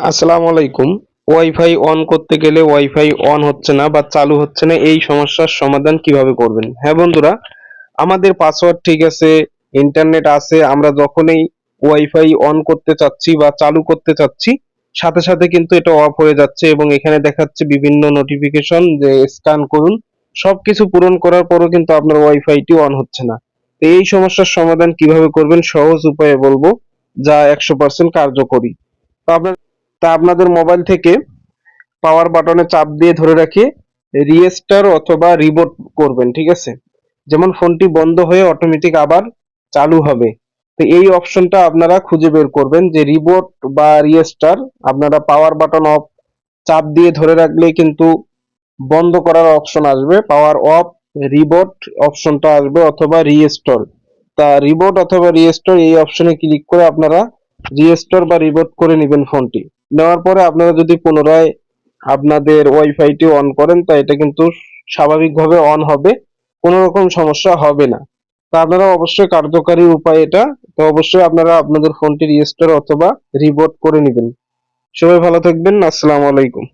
আসসালামু আলাইকুম। Wifi on করতে গেলে ওয়াইফাই অন হচ্ছে না বা চালু হচ্ছে না, এই সমস্যার সমাধান কীভাবে করবেন? হ্যাঁ বন্ধুরা, আমাদের পাসওয়ার্ড ঠিক আছে ইন্টারনেট আছে, আমরা যখনই ওয়াইফাই অন করতে চাচ্ছি বা চালু করতে চাচ্ছি, সাথে সাথে কিন্তু এটা অফ হয়ে যাচ্ছে এবং এখানে দেখাচ্ছে বিভিন্ন নোটিফিকেশন যে স্ক্যান করুন, সবকিছু পূরণ করার পরও কিন্তু আপনার ওয়াইফাইটি অন হচ্ছে না। তো এই সমস্যার সমাধান কীভাবে করবেন সহজ উপায়ে বলব, যা একশো পার্সেন্ট কার্যকরী। তো আপনার তা আপনাদের মোবাইল থেকে পাওয়ার বাটনে চাপ দিয়ে ধরে রাখে রিস্টার অথবা রিবোট করবেন, ঠিক আছে? যেমন ফোনটি বন্ধ হয়ে অটোমেটিক আবার চালু হবে। তো এই অপশনটা আপনারা খুঁজে বের করবেন যে রিবোট বা রিস্টার আপনারা পাওয়ার বাটন অফ চাপ দিয়ে ধরে রাখলে কিন্তু বন্ধ করার অপশন আসবে পাওয়ার অফ রিবোট অপশনটা আসবে অথবা রিস্টোর তা রিবোট অথবা রিস্টোর এই অপশনে ক্লিক করে আপনারা রিস্টোর বা রিবোট করে নেবেন ফোনটি। নেওয়ার পরে আপনারা যদি পুনরায় আপনাদের ওয়াইফাইটি অন করেন, তা এটা কিন্তু স্বাভাবিকভাবে অন হবে, কোনো রকম সমস্যা হবে না। তা আপনারা অবশ্যই কার্যকারী উপায় এটা। তো অবশ্যই আপনারা আপনাদের ফোনটি রিস্টোর অথবা রিবোট করে নেবেন। সবাই ভালো থাকবেন, আসসালামু আলাইকুম।